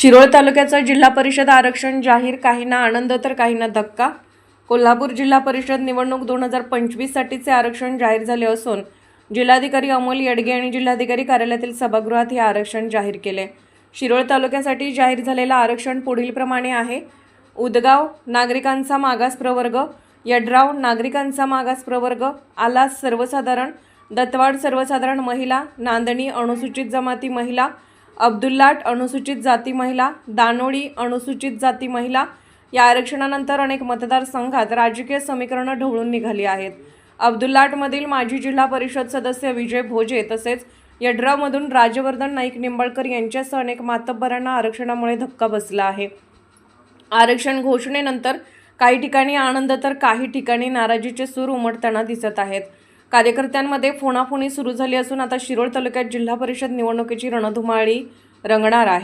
शिरोळ तालुक्याचं जिल्हा परिषद आरक्षण जाहीर काहींना आनंद तर काहींना धक्का. कोल्हापूर जिल्हा परिषद निवडणूक दोन हजार पंचवीससाठीचे आरक्षण जाहीर झाले असून जिल्हाधिकारी अमोल येडगे आणि जिल्हाधिकारी कार्यालयातील सभागृहात हे आरक्षण जाहीर केले. शिरोळ तालुक्यासाठी जाहीर झालेलं आरक्षण पुढीलप्रमाणे आहे. उदगाव नागरिकांचा मागास प्रवर्ग यड्राव नागरिकांचा मागास प्रवर्ग आलास सर्वसाधारण दत्तवाड सर्वसाधारण महिला नांदणी अनुसूचित जमाती महिला अब्दुल्लाट अनुसूचित जाती महिला दानोळी अनुसूचित जाती महिला या आरक्षणानंतर अनेक मतदारसंघात राजकीय समीकरणं ढवळून निघाली आहेत. अब्दुल्लाटमधील माजी जिल्हा परिषद सदस्य विजय भोजे तसेच यड्रामधून राजवर्धन नाईक निंबाळकर यांच्यासह अनेक मातब्बरांना आरक्षणामुळे धक्का बसला आहे. आरक्षण घोषणेनंतर काही ठिकाणी आनंद तर काही ठिकाणी नाराजीचे सूर उमटताना दिसत आहेत. कार्यकर्त्यांमध्ये फोनाफोनी सुरू झाली असून आता शिरोळ तालुक्यात जिल्हा परिषद निवडणुकीची रणधुमाळी रंगणार आहे.